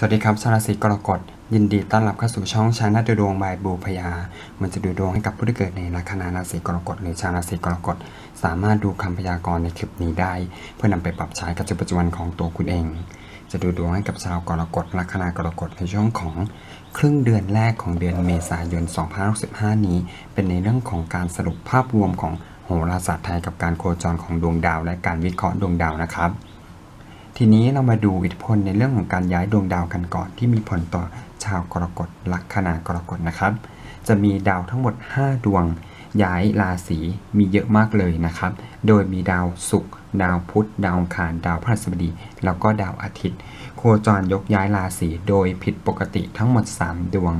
สวัสดีครับชาวราศีกรกฎยินดีต้อนรับเข้าสู่ช่องชาแนลดูดวงบายบูพยา มันจะดูดวงให้กับผู้ที่เกิดในลัคนาราศีกรกฎหรือชาวราศีกรกฎสามารถดูคำพยากรณ์ในคลิปนี้ได้ เพื่อนำไปปรับใช้กับชีวิตปัจจุบันของตัวคุณเอง จะดูดวงให้กับชาวกรกฎลัคนากรกฎในช่วงของครึ่งเดือนแรกของเดือนเมษายน 2565 นี้ เป็นในเรื่องของการสรุปภาพรวมของโหราศาสตร์ไทยกับการโคจรของดวงดาว และการวิเคราะห์ดวงดาวนะครับ ทีนี้เรามาดูอิทธิพลในเรื่องของการย้ายดวงดาวกันก่อนที่มีผลต่อชาวกรกฎลัคนากรกฎนะครับ จะมีดาวทั้งหมด 5 ดวง ย้ายราศีมีเยอะมากเลยนะครับ โดยมีดาวศุกร์ดาวพุธดาวอังคารดาวพฤหัสบดี แล้วก็ดาวอาทิตย์ โคจรยกย้ายราศีโดยผิดปกติทั้งหมด 3 ดวง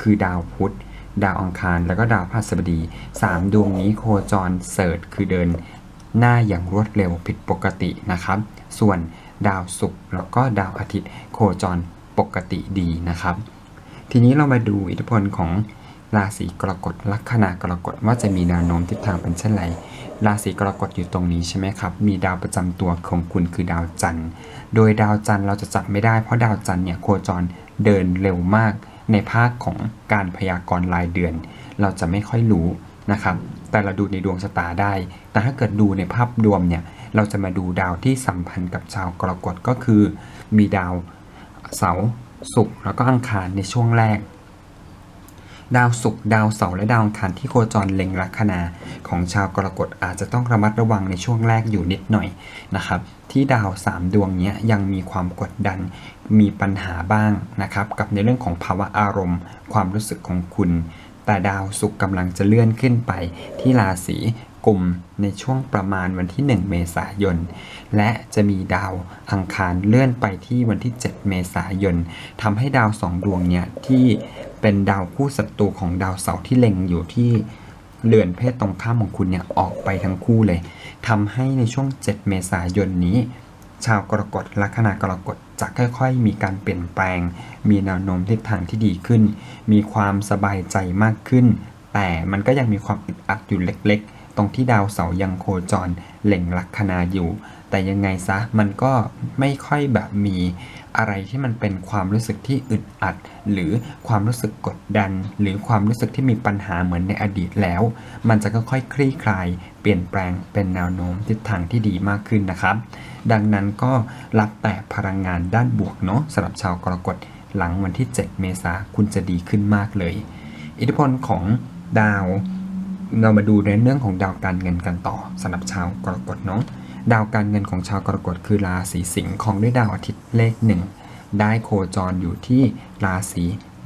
คือดาวพุธดาวอังคารแล้วก็ดาวพฤหัสบดี 3 ดวงนี้โคจรเสิร์ชคือเดิน หน้าอย่างรวดเร็วผิดปกตินะครับ ส่วน ดาวศุกร์แล้วก็ดาวอาทิตย์โคจรปกติดีนะครับ ทีนี้เรามาดูอิทธิพลของราศีกรกฎลัคนากรกฎว่าจะมีแนวโน้มทิศทางเป็นเช่นไร ราศีกรกฎอยู่ตรงนี้ใช่ไหมครับ มีดาวประจำตัวของคุณคือดาวจันทร์ โดยดาวจันทร์เราจะจับไม่ได้เพราะดาวจันทร์เนี่ยโคจรเดินเร็วมาก ในภาคของการพยากรณ์รายเดือน เราจะไม่ค่อยรู้ นะครับ แต่เราดูในดวงชะตาได้ แต่ถ้าเกิดดูในภาพรวมเนี่ย เราจะมาดูดาวที่สัมพันธ์กับชาวกรกฎก็คือ มีดาวเสาร์ศุกร์แล้วก็อังคารในช่วงแรก ดาวศุกร์ดาวเสาร์และดาวอังคารที่โคจรเล็งลัคนาของชาวกรกฎอาจจะต้องระมัดระวังในช่วงแรกอยู่นิดหน่อยนะครับ ที่ดาว 3 ดวงนี้ยังมีความกดดันมีปัญหาบ้างนะครับ กับในเรื่องของภาวะอารมณ์ ความรู้สึกของคุณ แต่ดาวศุกร์กำลังจะเลื่อนขึ้นไปที่ราศีกุมในช่วงประมาณวันที่ 1 เมษายน และจะมีดาวอังคารเลื่อนไปที่วันที่ 7 เมษายนทำให้ดาวสองดวงเนี่ยที่เป็นดาวคู่ศัตรูของดาวเสาร์ที่เล็งอยู่ที่เรือนเพศตรงข้ามของคุณเนี่ยออกไปทั้งคู่เลยทำให้ในช่วง 7 เมษายนนี้ ชาวกรกฎลัคนากรกฎจะค่อยๆ มีการเปลี่ยนแปลง มีแนวโน้มทิศทางที่ดีขึ้น มีความสบายใจมากขึ้น แต่มันก็ยังมีความอึดอัดอยู่เล็กๆ ตรงที่ดาวเสาร์ยังโคจรเล็งลัคนาอยู่ แต่ยังไงซะมันก็ไม่ค่อยแบบมีอะไรที่มันเป็นความรู้สึกที่อึดอัด หรือความรู้สึกกดดัน หรือความรู้สึกที่มีปัญหาเหมือนในอดีตแล้ว มันจะค่อยๆคลี่คลาย เปลี่ยนแปลงเป็นแนวโน้มทิศทางที่ดีมากขึ้นนะครับ ดังนั้นก็รับแต่พลังงานด้านบวกเนาะสำหรับชาวกรกฎหลังวันที่ 7 เมษาคุณจะดีขึ้นมากเลย อิทธิพลของดาวเรามาดูในเรื่องของดาวการเงินกันต่อสำหรับชาวกรกฎเนาะ ดาวการเงินของชาวกรกฎคือราศีสิงห์ของด้วยดาวอาทิตย์เลขหนึ่งได้โคจรอยู่ที่ราศี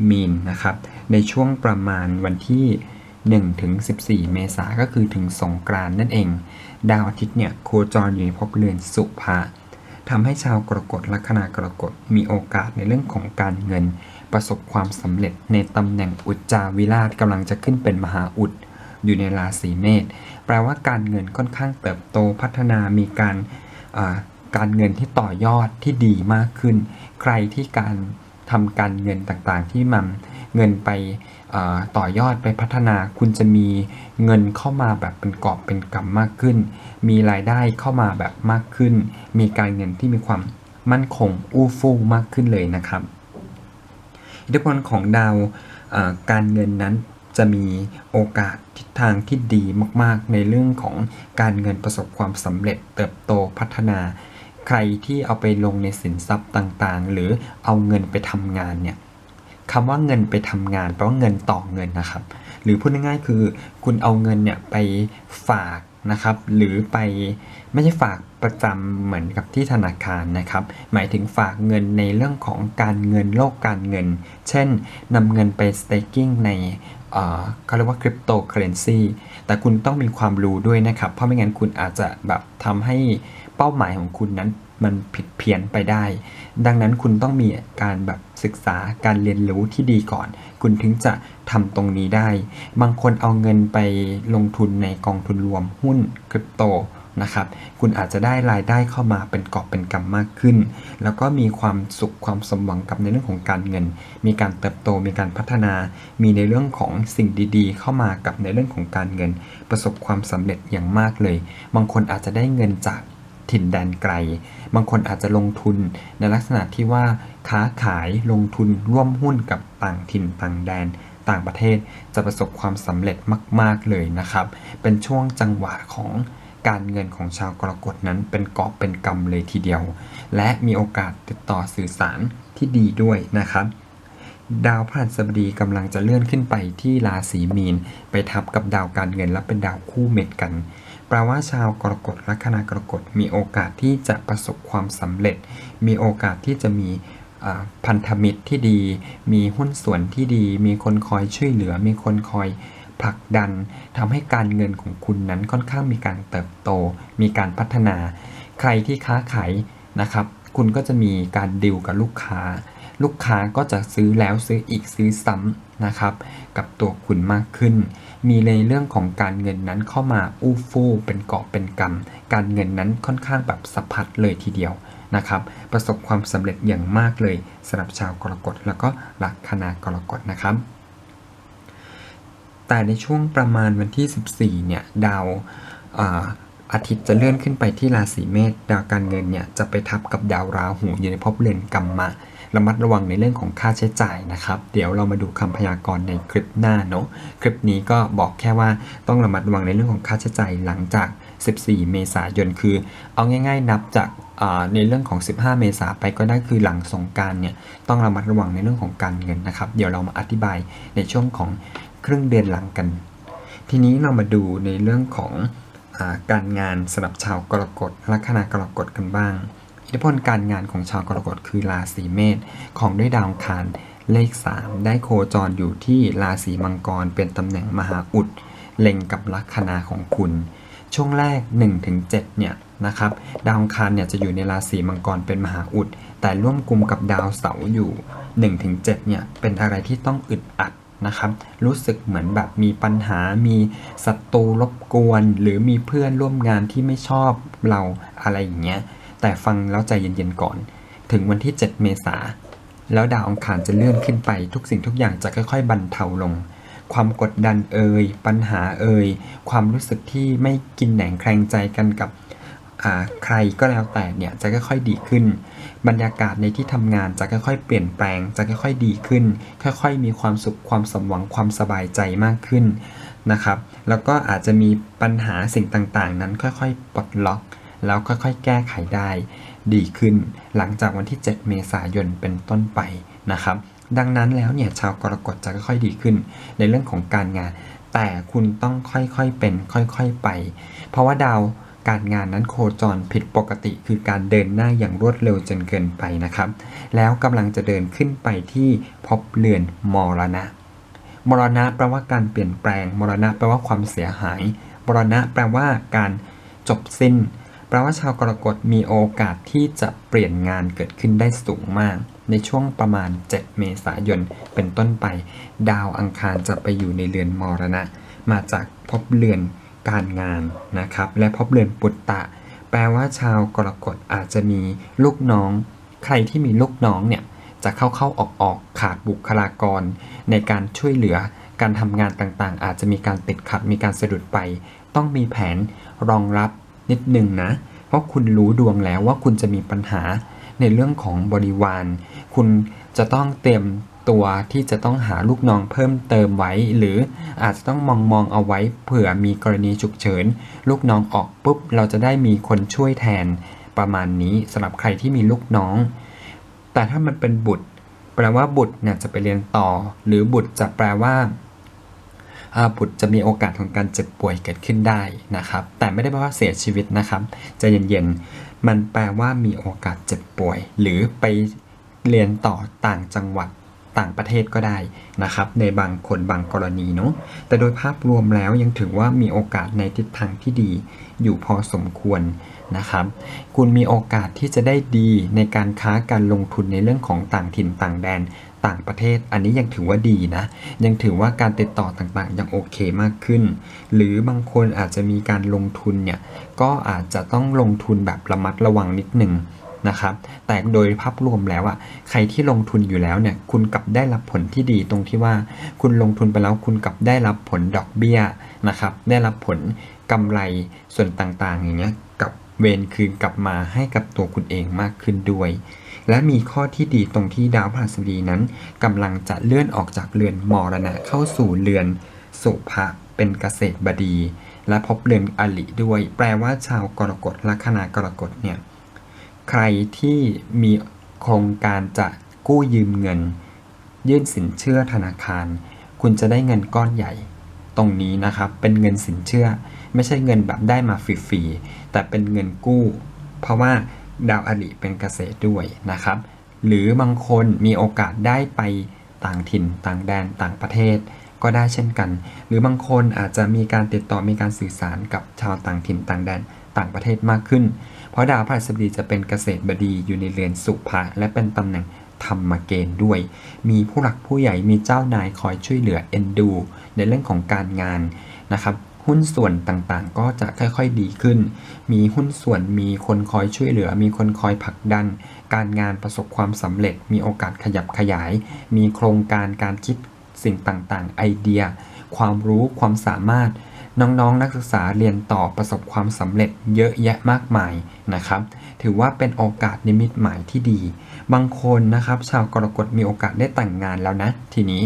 มีนนะครับ ในช่วงประมาณวันที่1ถึง14 เมษาก็คือถึงสงกรานนั่นเอง ดาวอาทิตย์เนี่ยโคจรอยู่ในภพเรือนสุภะทำให้ชาวกรกฎลัคนากรกฎมีโอกาสในเรื่องของการเงิน ประสบความสำเร็จในตำแหน่งอุจจาวิราชกำลังจะขึ้นเป็นมหาอุด อยู่ในราศีเมษแปลว่าการเงินค่อนข้างเติบโตพัฒนามีการการเงินที่ต่อยอดที่ดีมากขึ้น ใครที่การทำการเงินต่างๆ ที่มันเงินไปต่อยอดไปพัฒนาคุณจะมีเงินเข้ามาแบบเป็นกอบเป็นกำมากขึ้น มีรายได้เข้ามาแบบมากขึ้น มีการเงินที่มีความมั่นคงอู้ฟู่มากขึ้นเลยนะครับ อิทธิพลของดาวการเงินนั้น จะมีโอกาสทิศทางที่ดีมากๆ ในเรื่องของการเงินประสบความสำเร็จเติบโตพัฒนาใครที่เอาไปลงในสินทรัพย์ต่างๆ หรือเอาเงินไปทำงานเนี่ยคำว่าเงินไปทำงานแปลว่าเงินต่อเงินนะครับ หรือพูดง่ายๆคือ คุณเอาเงินเนี่ยไปฝากนะครับ หรือไปไม่ใช่ฝากประจำเหมือนกับที่ธนาคารนะครับ หมายถึงฝากเงินในเรื่องของการเงินโลกการเงิน เช่นนำเงินไป staking ใน เขาเรียกว่าคริปโตเคอเรนซีแต่คุณต้องมีความรู้ด้วยนะครับ เพราะไม่งั้นคุณอาจจะแบบทำให้เป้าหมายของคุณนั้นมันผิดเพี้ยนไปได้ ดังนั้นคุณต้องมีการแบบศึกษาการเรียนรู้ที่ดีก่อน คุณถึงจะทำตรงนี้ได้ บางคนเอาเงินไปลงทุนในกองทุนรวมหุ้นคริปโต นะครับ คุณอาจจะได้รายได้เข้ามาเป็นกอบเป็นกำมากขึ้น แล้วก็มีความสุขความสมหวังกับในเรื่องของการเงิน มีการเติบโตมีการพัฒนา มีในเรื่องของสิ่งดีๆ เข้ามากับในเรื่องของการเงิน ประสบความสำเร็จอย่างมากเลย บางคนอาจจะได้เงินจากถิ่นแดนไกล บางคนอาจจะลงทุนในลักษณะที่ว่าค้าขายลงทุนร่วมหุ้นกับต่างถิ่นต่างแดนต่างประเทศจะประสบความสำเร็จมาก ๆ เลยนะครับ เป็นช่วงจังหวะของ การเงินของชาวกรกฎนั้นเป็นกอบเป็นกำเลยทีเดียว และมีโอกาสติดต่อสื่อสารที่ดีด้วยนะครับดาวพฤหัสบดีกำลังจะเลื่อนขึ้นไปที่ราศีมีน ไปทับกับดาวการเงินและเป็นดาวคู่เม็ดกัน แปลว่าชาวกรกฎลัคนากรกฎมีโอกาสที่จะประสบความสำเร็จ มีโอกาสที่จะมีพันธมิตรที่ดี มีหุ้นส่วนที่ดี มีคนคอยช่วยเหลือ มีคนคอย ผลักดันทำให้การเงินของคุณนั้นค่อนข้างมีการเติบโต มีการพัฒนา ใครที่ค้าขายนะครับ คุณก็จะมีการดิวกับลูกค้า ลูกค้าก็จะซื้อแล้วซื้ออีกซื้อซ้ำนะครับ กับตัวคุณมากขึ้น มีในเรื่องของการเงินนั้นเข้ามาอู้ฟู่เป็นเกาะเป็นกำการเงินนั้นค่อนข้างแบบสะพัดเลยทีเดียวนะครับประสบความสำเร็จอย่างมากเลยสำหรับชาวกรกฎแล้วก็ลัคนากรกฎนะครับ แต่ในช่วงประมาณวันที่ 14 เนี่ย ดาวอาทิตย์จะเลื่อนขึ้นไปที่ราศีเมษดาวการเงินเนี่ยจะไปทับกับดาวราหูอยู่ในภพเรือนกรรมะระมัดระวังในเรื่องของค่าใช้จ่ายนะครับ เดี๋ยวเรามาดูคำพยากรณ์ในคลิปหน้าเนาะคลิปนี้ก็บอกแค่ว่าต้องระมัดระวังในเรื่องของค่าใช้จ่ายหลังจาก 14 เมษายนคือ เอาง่าย ๆ นับจากในเรื่องของ 15 เมษาไปก็ได้คือหลังสงการเนี่ยต้องระมัดระวังในเรื่องของการเงินนะครับ เดี๋ยวเรามาอธิบายในช่วงของ ครึ่งเดือนหลังกัน ทีนี้เรามาดูในเรื่องของอการงานสำหรับชาวกรกฎลัคนากรกฎกันบ้าง อิทธิพลการงานของชาวกรกฎคือราศีเมษของด้วยดาวคารเลข 3 ได้โคจรอยู่ที่ราศีมังกรเป็นตำแหน่งมหาอุดเล็งกับลัคนาของคุณ ช่วงแรก 1-7เนี่ยนะครับดาวคารเนี่ยจะอยู่ในราศีมังกรเป็นมหาอุด แต่ร่วมกลุ่มกับดาวเสาร์อยู่ 1-7เนี่ยเป็นอะไรที่ต้องอึดอัด นะครับ รู้สึกเหมือนแบบมีปัญหา มีศัตรูรบกวน หรือมีเพื่อนร่วมงานที่ไม่ชอบเราอะไรอย่างเงี้ย แต่ฟังแล้วใจเย็นๆก่อน ถึงวันที่ 7 เมษา แล้วดาวองคารจะเลื่อนขึ้นไป ทุกสิ่งทุกอย่างจะค่อย ๆ บรรเทาลง ความกดดันเอ่ย ปัญหาเอ่ย ความรู้สึกที่ไม่กินแหนงแคลงใจกันกับใครก็แล้วแต่เนี่ยจะค่อยๆดีขึ้น บรรยากาศในที่ทำงานจะค่อยๆ เปลี่ยนแปลง จะค่อยๆ ดีขึ้น ค่อยๆ มีความสุข ความสมหวัง ความสบายใจมากขึ้นนะครับ แล้วก็อาจจะมีปัญหาสิ่งต่างๆ นั้นค่อยๆ ปลดล็อก แล้วค่อยๆ แก้ไขได้ ดีขึ้น หลังจากวันที่ 7 เมษายนเป็นต้นไปนะครับ ดังนั้นแล้วเนี่ยชาวกรกฎจะค่อยๆ ดีขึ้น ในเรื่องของการงาน แต่คุณต้องค่อยๆ เป็น ค่อยๆ ไป เพราะว่าดาว การงานนั้นโคจรผิดปกติ คือการเดินหน้าอย่างรวดเร็วจนเกินไปนะครับ แล้วกำลังจะเดินขึ้นไปที่ภพเรือนมรณะ มรณะแปลว่าการเปลี่ยนแปลง มรณะแปลว่าความเสียหาย มรณะแปลว่าการจบสิ้น แปลว่าชาวกรกฎมีโอกาสที่จะเปลี่ยนงานเกิดขึ้นได้สูงมาก ในช่วงประมาณ 7 เมษายนเป็นต้นไป ดาวอังคารจะไปอยู่ในเรือนมรณะ มาจากภพเรือน การงานนะครับ และภพเรือนปุตตะ แปลว่าชาวกรกฎอาจจะมีลูกน้อง ใครที่มีลูกน้องเนี่ยจะเข้าเข้าออกออกขาดบุคลากร ในการช่วยเหลือการทำงานต่างๆ อาจจะมีการติดขัดมีการสะดุดไป ต้องมีแผนรองรับนิดนึงนะ เพราะคุณรู้ดวงแล้วว่าคุณจะมีปัญหาในเรื่องของบริวาร คุณจะต้องเตรียม ตัวที่จะต้องหาลูกน้องเพิ่มเติมไว้ หรืออาจจะต้องมองมองเอาไว้เผื่อมีกรณีฉุกเฉิน ลูกน้องออกปุ๊บ เราจะได้มีคนช่วยแทนประมาณนี้สำหรับใครที่มีลูกน้อง แต่ถ้ามันเป็นบุตร แปลว่าบุตรเนี่ยจะไปเรียนต่อ หรือบุตรจะแปลว่าอาบุตรจะมีโอกาสของการเจ็บป่วยเกิดขึ้นได้นะครับ แต่ไม่ได้แปลว่าเสียชีวิตนะครับจะเย็นๆมันแปลว่ามีโอกาสเจ็บป่วย หรือไปเรียนต่อต่างจังหวัด ต่างประเทศก็ได้นะครับ ในบางคนบางกรณีเนาะแต่โดยภาพรวมแล้วยังถือว่ามีโอกาสในทิศทางที่ดีอยู่พอสมควรนะครับ คุณมีโอกาสที่จะได้ดีในการค้าการลงทุนในเรื่องของต่างถิ่นต่างแดนต่างประเทศ อันนี้ยังถือว่าดีนะ ยังถือว่าการติดต่อต่างๆ ยังโอเคมากขึ้น หรือบางคนอาจจะมีการลงทุนเนี่ย ก็อาจจะต้องลงทุนแบบระมัดระวังนิดหนึ่ง นะครับ แต่โดยภาพรวมแล้วอะใครที่ลงทุนอยู่แล้วเนี่ยคุณกลับได้รับผลที่ดีตรงที่ว่า คุณลงทุนไปแล้วคุณกลับได้รับผลดอกเบี้ยนะครับ ได้รับผลกำไรส่วนต่างๆ อย่างเงี้ยกับเวรคืนกลับมาให้กับตัวคุณเองมากขึ้นด้วย และมีข้อที่ดีตรงที่ดาวพฤหัสบดีนั้นกำลังจะเลื่อนออกจากเรือนมรณะเข้าสู่เรือนสุภะเป็นเกษตรบดี และพบเรือนอลิด้วย แปลว่าชาวกรกฎลัคนากรกฎเนี่ย ใครที่มีโครงการจะกู้ยืมเงิน ยื่นสินเชื่อธนาคาร คุณจะได้เงินก้อนใหญ่ ตรงนี้นะครับเป็นเงินสินเชื่อ ไม่ใช่เงินแบบได้มาฟรีๆแต่เป็นเงินกู้ เพราะว่าดาวอริเป็นเกษตรด้วยนะครับ หรือบางคนมีโอกาสได้ไปต่างถิ่นต่างแดนต่างประเทศ ก็ได้เช่นกัน หรือบางคนอาจจะมีการติดต่อมีการสื่อสารกับชาวต่างถิ่นต่างแดนต่างประเทศมากขึ้น เพราะดาวพฤหัสบดีจะเป็นเกษตรบดีอยู่ในเรือนสุภะและเป็นตำแหน่งธรรมเกณฑ์ด้วย มีผู้หลักผู้ใหญ่มีเจ้านายคอยช่วยเหลือเอ็นดู ในเรื่องของการงานนะครับหุ้นส่วนต่างๆ ก็จะค่อยๆดีขึ้น มีหุ้นส่วนมีคนคอยช่วยเหลือ มีคนคอยผลักดัน การงานประสบความสำเร็จ มีโอกาสขยับขยาย มีโครงการการคิดสิ่งต่างๆ ไอเดีย ความรู้ความสามารถ น้องๆ นักศึกษาเรียนต่อประสบความสำเร็จเยอะแยะมากมายนะครับ ถือว่าเป็นโอกาสนิมิตหมายที่ดี บางคนนะครับ ชาวกรกฎมีโอกาสได้แต่งงานแล้วนะ ทีนี้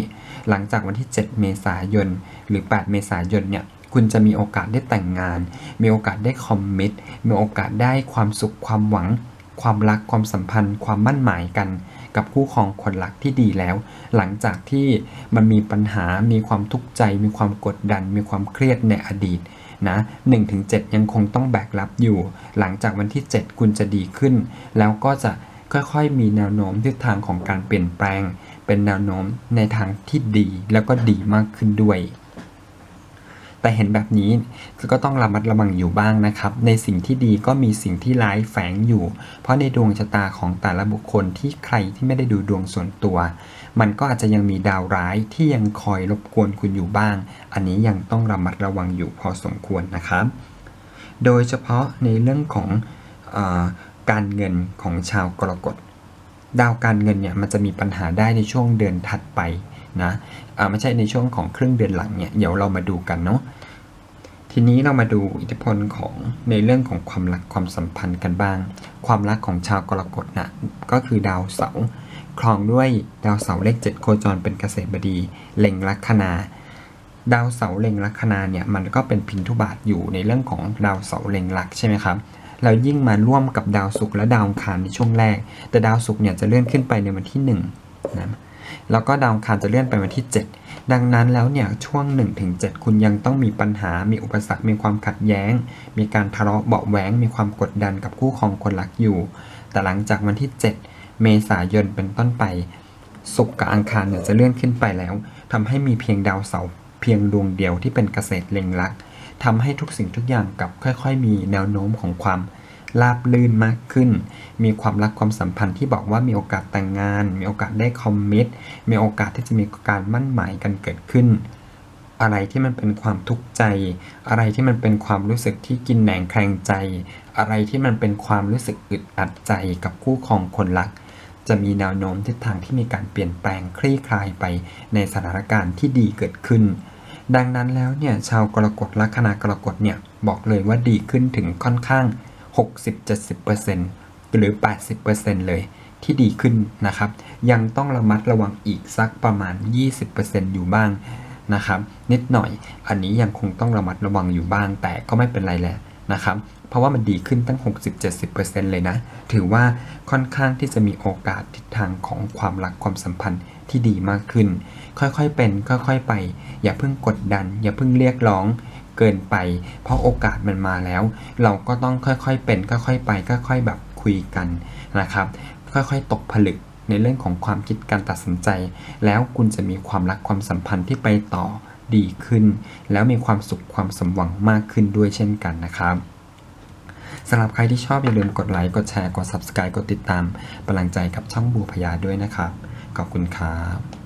หลังจากวันที่ 7 เมษายน หรือ 8 เมษายนเนี่ยคุณจะมีโอกาสได้แต่งงาน มีโอกาสได้คอมมิตมีโอกาสได้ความสุขความหวัง ความรักความสัมพันธ์ ความมั่นหมายกัน กับคู่ครองคนรักที่ดีแล้ว หลังจากที่มันมีปัญหามีความทุกข์ใจ มีความกดดัน มีความเครียดในอดีตนะ1-7 ยังคงต้องแบกรับอยู่ หลังจากวันที่ 7 คุณจะดีขึ้น แล้วก็จะค่อยๆ มีแนวโน้มทิศทางของการเปลี่ยนแปลง เป็นแนวโน้มในทางที่ดีแล้วก็ดีมากขึ้นด้วย แต่เห็นแบบนี้ก็ต้องระมัดระวังอยู่บ้างนะครับ ในสิ่งที่ดีก็มีสิ่งที่ร้ายแฝงอยู่ เพราะในดวงชะตาของแต่ละบุคคลที่ใครที่ไม่ได้ดูดวงส่วนตัว มันก็อาจจะยังมีดาวร้ายที่ยังคอยรบกวนคุณอยู่บ้าง อันนี้ยังต้องระมัดระวังอยู่พอสมควรนะครับ โดยเฉพาะในเรื่องของอการเงินของชาวกรกฎดาวการเงินเนี่ยมันจะมีปัญหาได้ในช่วงเดือนถัดไป นะอ่าไม่ใช่ในช่วงของครึ่งเดือนหลังเนี่ยเดี๋ยวเรามาดูกันเนาะทีนี้เรามาดูอิทธิพลของในเรื่องของความรักความสัมพันธ์กันบ้าง ความรักของชาวกรกฎนะก็คือดาวเสาร์ครองด้วยดาวเสาร์เลขเจ็ดโคจรเป็นเกษตรบดีเล็งลัคนาดาวเสาร์เล็งลัคนาเนี่ยมันก็เป็นพินทุบาทอยู่ในเรื่องของดาวเสาร์เล็งลักใช่ไหมครับแล้วยิ่งมาร่วมกับดาวศุกร์และดาวคารในช่วงแรก แต่ดาวศุกร์เนี่ยจะเลื่อนขึ้นไปในวันที่1นะ แล้วก็ดาวคารจะเลื่อนไปวันที่ 7 ดังนั้นแล้วเนี่ยช่วง 1-7 คุณยังต้องมีปัญหา มีอุปสรรค มีความขัดแย้ง มีการทะเลาะเบาแหวง มีความกดดันกับคู่ครองคนรักอยู่ แต่หลังจากวันที่ 7 เมษายนเป็นต้นไปศุกร์กับอังคารเนี่ยจะเลื่อนขึ้นไปแล้วทำให้มีเพียงดาวเสาร์เพียงดวงเดียวที่เป็นเกษตรเล็งลักทำให้ทุกสิ่งทุกอย่างกับค่อย ๆ มีแนวโน้มของความ ราบลื่นมากขึ้น มีความรักความสัมพันธ์ที่บอกว่ามีโอกาสแต่งงาน มีโอกาสได้คอมมิตมีโอกาสที่จะมีการมั่นหมายกันเกิดขึ้น อะไรที่มันเป็นความทุกข์ใจ อะไรที่มันเป็นความรู้สึกที่กินแหนงแคลงใจ อะไรที่มันเป็นความรู้สึกอึดอัดใจกับคู่ครองคนรัก จะมีแนวโน้มทิศทางที่มีการเปลี่ยนแปลงคลี่คลายไปในสถานการณ์ที่ดีเกิดขึ้นดังนั้นแล้วเนี่ยชาวกรกฎลัคนากรกฎเนี่ยบอกเลยว่าดีขึ้นถึงค่อนข้าง 60-70%หรือ 80%เลยที่ดีขึ้นนะครับ ยังต้องระมัดระวังอีกสักประมาณ 20%อยู่บ้างนะครับนิดหน่อยอันนี้ยังคงต้องระมัดระวังอยู่บ้างแต่ก็ไม่เป็นไรแหละนะครับเพราะว่ามันดีขึ้นตั้ง 60-70%เลยนะ ถือว่าค่อนข้างที่จะมีโอกาสทิศทางของความรักความสัมพันธ์ที่ดีมากขึ้น ค่อยๆเป็น ค่อยๆไป อย่าเพิ่งกดดัน อย่าเพิ่งเรียกร้อง เกินไป เพราะโอกาสมันมาแล้ว เราก็ต้องค่อยๆเป็นค่อยๆไปค่อยๆแบบคุยกันนะครับ ค่อยๆตกผลึกในเรื่องของความคิดการตัดสินใจ แล้วคุณจะมีความรักความสัมพันธ์ที่ไปต่อดีขึ้น แล้วมีความสุขความสมหวังมากขึ้นด้วยเช่นกันนะครับสำหรับใครที่ชอบอย่าลืมกดไลค์กดแชร์กด Subscribe กดติดตามเป็นกำลังใจกับช่องบูพยาด้วยนะครับ ขอบคุณครับ